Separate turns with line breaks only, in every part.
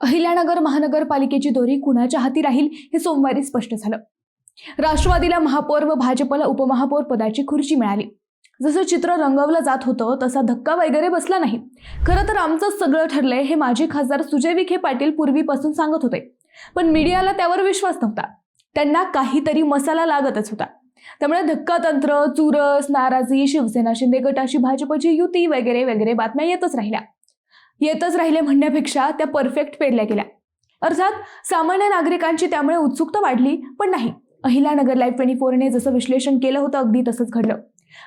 अहिल्यानगर महानगरपालिकेची दोरी कुणाच्या हाती राहील हे सोमवारी स्पष्ट झालं. राष्ट्रवादीला महापौर व भाजपला उपमहापौर पदाची खुर्ची मिळाली. जसं चित्र रंगवलं जात होतं तसा धक्का वगैरे बसला नाही. खरं तर आमचं सगळं ठरलंय हे माजी खासदार सुजय विखे पाटील पूर्वीपासून सांगत होते. पण मीडियाला त्यावर विश्वास नव्हता. त्यांना काहीतरी मसाला लागतच होता. त्यामुळे धक्का तंत्र चुरस नाराजी शिवसेना शिंदे गटाशी भाजपची युती वगैरे वगैरे बातम्या येतच राहिल्या. येतच राहिले म्हणण्यापेक्षा त्या परफेक्ट पेरल्या गेल्या. अर्थात सामान्य नागरिकांची त्यामुळे उत्सुकता वाढली पण नाही. अहिलानगर लाईव्ह ट्वेंटी फोरने जसं विश्लेषण केलं होतं अगदी तसंच घडलं.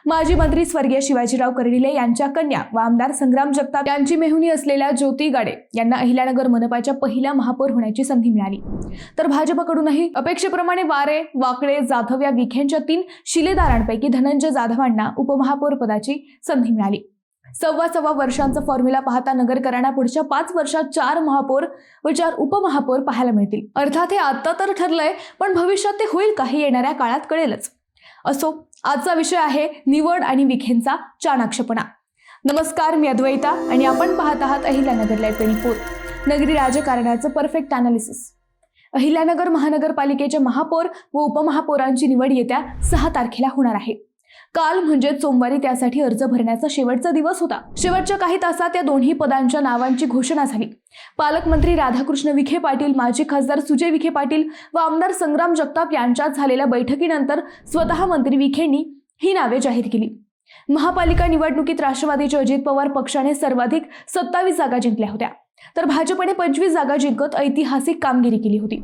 माजी मंत्री स्वर्गीय शिवाजीराव कर्डिले यांच्या कन्या व आमदार संग्राम जगताप यांची मेहुणी असलेल्या ज्योती गाडे यांना अहिल्यानगर मनपाच्या पहिल्या महापौर होण्याची संधी मिळाली. तर भाजपकडूनही अपेक्षेप्रमाणे वारे वाकळे जाधव या विखेंच्या तीन शिलेदारांपैकी धनंजय जाधवांना उपमहापौर पदाची संधी मिळाली. सव्वा सव्वा वर्षांचा फॉर्म्युला पाहता नगरकरांना पुढच्या पाच वर्षात चार महापौर व चार उपमहापौर पाहायला मिळतील. अर्थात हे आता तर ठरलंय पण भविष्यात ते होईल काही येणाऱ्या काळात कळेलच. असो आजचा विषय आहे निवड आणि विखेंचा चाणाक्षपणा. नमस्कार मी अद्वैता आणि आपण पाहत आहात अहिल्यानगर लाईव्ह ट्वेंटी फोर नगरी राजकारणाचं परफेक्ट अनालिसिस अहिल्यानगर महानगरपालिकेच्या महापौर व उपमहापौरांची निवड येत्या सहा तारखेला होणार आहे. काल म्हणजे सोमवारी त्यासाठी अर्ज भरण्याचा शेवटचा दिवस होता. शेवटच्या काही तासात या दोन्ही पदांच्या नावांची घोषणा झाली. पालकमंत्री राधाकृष्ण विखे पाटील माजी खासदार सुजय विखे पाटील व आमदार संग्राम जगताप यांच्यात झालेल्या बैठकीनंतर स्वतः मंत्री विखेंनी ही नावे जाहीर केली. महापालिका निवडणुकीत राष्ट्रवादीचे अजित पवार पक्षाने सर्वाधिक सत्तावीस जागा जिंकल्या होत्या. तर भाजपने पंचवीस जागा जिंकत ऐतिहासिक कामगिरी केली होती.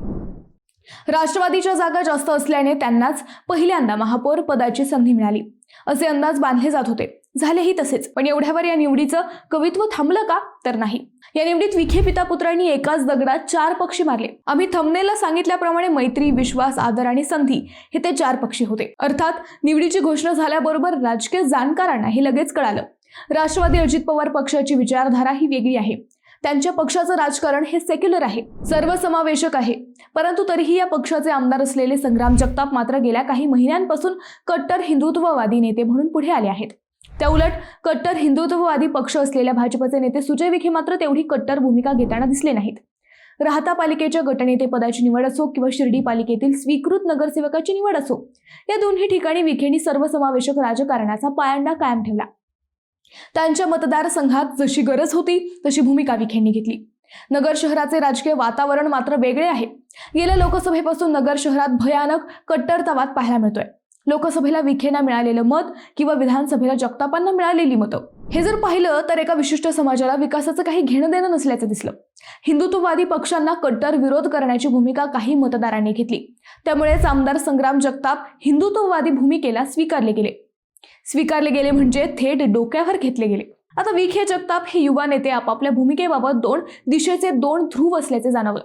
राष्ट्रवादीच्या जागा जास्त असल्याने त्यांनाच पहिल्यांदा महापौर पदाची संधी मिळाली. असे अंदाज बांधले जात होते. झालेही तसेच. पण एवढ्यावर या निवडीचं कवित्व थांबलं का? तर नाही. या निवडीत विखे पिता पुत्रांनी एकाच दगडात चार पक्षी मारले. आम्ही थमनेला सांगितल्याप्रमाणे मैत्री विश्वास आदर आणि संधी हे ते चार पक्षी होते. अर्थात निवडीची घोषणा झाल्याबरोबर राजकीय जाणकारांना हे लगेच कळालं. राष्ट्रवादी अजित पवार पक्षाची विचारधारा ही वेगळी आहे. त्यांच्या पक्षाचं राजकारण हे सेक्युलर आहे. सर्वसमावेशक आहे. परंतु तरीही या पक्षाचे आमदार असलेले संग्राम जगताप मात्र गेल्या काही महिन्यांपासून कट्टर हिंदुत्ववादी नेते म्हणून पुढे आले आहेत. त्या उलट कट्टर हिंदुत्ववादी पक्ष असलेल्या भाजपचे नेते सुजय विखे मात्र तेवढी कट्टर भूमिका घेताना दिसले नाहीत. राहता पालिकेच्या गटनेते पदाची निवड असो किंवा शिर्डी पालिकेतील स्वीकृत नगरसेवकाची निवड असो या दोन्ही ठिकाणी विखेंनी सर्वसमावेशक राजकारणाचा पायंडा कायम ठेवला. त्यांच्या मतदारसंघात जशी गरज होती तशी भूमिका विखेंनी घेतली. नगर शहराचे राजकीय वातावरण मात्र वेगळे आहे. गेल्या लोकसभेपासून नगर शहरात भयानक कट्टरतावाद पाहायला मिळतोय. लोकसभेला विखेना मिळालेलं मत किंवा विधानसभेला जगतापांना मिळालेली मतं. हे जर पाहिलं तर एका विशिष्ट समाजाला विकासाचं काही घेणं देणं नसल्याचं दिसलं. हिंदुत्ववादी पक्षांना कट्टर विरोध करण्याची भूमिका काही मतदारांनी घेतली. त्यामुळेच आमदार संग्राम जगताप हिंदुत्ववादी भूमिकेला स्वीकारले गेले. स्वीकारले गेले म्हणजे थेट डोक्यावर घेतले गेले. आता विखे जगताप हे युवा नेते आपापल्या भूमिकेबाबत दोन दिशेचे दोन ध्रुव असल्याचे जाणवलं.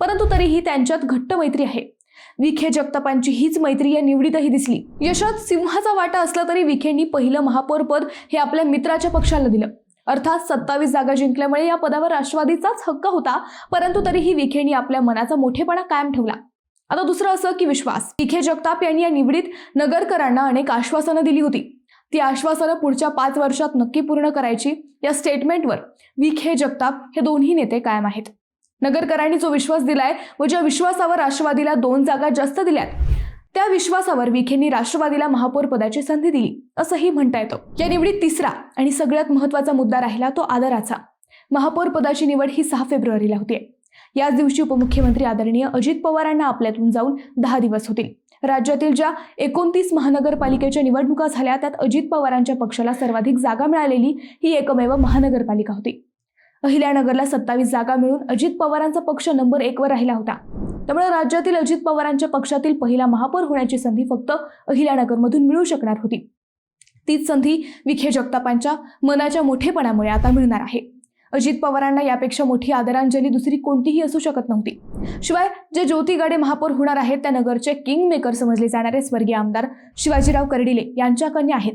परंतु तरीही त्यांच्यात घट्ट मैत्री आहे. विखे जगतापांची हीच मैत्री या निवडीतही दिसली. यशात सिंहाचा वाटा असला तरी विखेंनी पहिलं महापौर पद हे आपल्या मित्राच्या पक्षाला दिलं. अर्थात सत्तावीस जागा जिंकल्यामुळे या पदावर राष्ट्रवादीचाच हक्क होता परंतु तरीही विखेंनी आपल्या मनाचा मोठेपणा कायम ठेवला. आता दुसरं असं की विश्वास. विखे जगताप यांनी या निवडीत नगरकरांना अनेक आश्वासनं दिली होती. ती आश्वासनं पुढच्या पाच वर्षात नक्की पूर्ण करायची या स्टेटमेंटवर विखे जगताप हे दोन्ही नेते कायम आहेत. नगरकरांनी जो विश्वास दिलाय व ज्या विश्वासावर राष्ट्रवादीला दोन जागा जास्त दिल्यात त्या विश्वासावर विखेंनी राष्ट्रवादीला महापौर पदाची संधी दिली असंही म्हणता येतं. या निवडीत तिसरा आणि सगळ्यात महत्त्वाचा मुद्दा राहिला तो आदराचा. महापौर पदाची निवड ही सहा फेब्रुवारीला होती याच दिवशी उपमुख्यमंत्री आदरणीय अजित पवारांना आपल्यातून जाऊन दहा दिवस होतील. राज्यातील ज्या एकोणतीस महानगरपालिकेच्या निवडणुका झाल्या त्यात अजित पवारांच्या पक्षाला सर्वाधिक जागा मिळालेली ही एकमेव महानगरपालिका होती. अहिल्यानगरला सत्तावीस जागा मिळून अजित पवारांचा पक्ष नंबर एकवर राहिला होता. त्यामुळे राज्यातील अजित पवारांच्या पक्षातील पहिला महापौर होण्याची संधी फक्त अहिल्यानगरमधून मिळू शकणार होती. तीच संधी विखे जगतापांच्या मनाच्या मोठेपणामुळे आता मिळणार आहे. अजित पवारांना यापेक्षा मोठी आदरांजली दुसरी कोणतीही असू शकत नव्हती. शिवाय जे ज्योती गाडे महापौर होणार आहेत त्या नगरचे किंग मेकर समजले जाणारे स्वर्गीय आमदार शिवाजीराव कर्डिले यांच्या कन्या आहेत.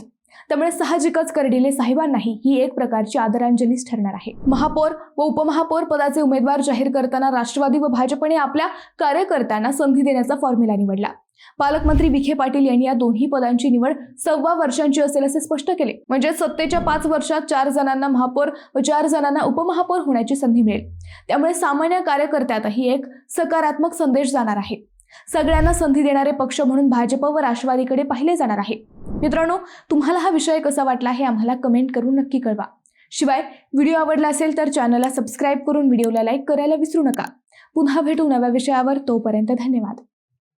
त्यामुळे साहजिकच कर्डिले साहेबांनाही ही एक प्रकारची आदरांजलीच ठरणार आहे. महापौर व उपमहापौर पदाचे उमेदवार जाहीर करताना राष्ट्रवादी व भाजपने आपल्या कार्यकर्त्यांना संधी देण्याचा फॉर्म्युला निवडला. पालकमंत्री विखे पाटील यांनी या दोन्ही पदांची निवड सव्वा वर्षांची असेल असे स्पष्ट केले. म्हणजे सत्तेच्या पाच वर्षात चार जणांना महापौर व चार जणांना उपमहापौर होण्याची संधी मिळेल. त्यामुळे सामान्य कार्यकर्त्यातही एक सकारात्मक संदेश जाणार आहे. सगळ्यांना संधी देणारे पक्ष म्हणून भाजप व राष्ट्रवादीकडे पाहिले जाणार आहे. मित्रांनो तुम्हाला हा विषय कसा वाटला हे आम्हाला कमेंट करून नक्की कळवा. शिवाय व्हिडिओ आवडला असेल तर चॅनलला सबस्क्राईब करून व्हिडिओला लाईक करायला विसरू नका. पुन्हा भेटू नव्या विषयावर तोपर्यंत धन्यवाद.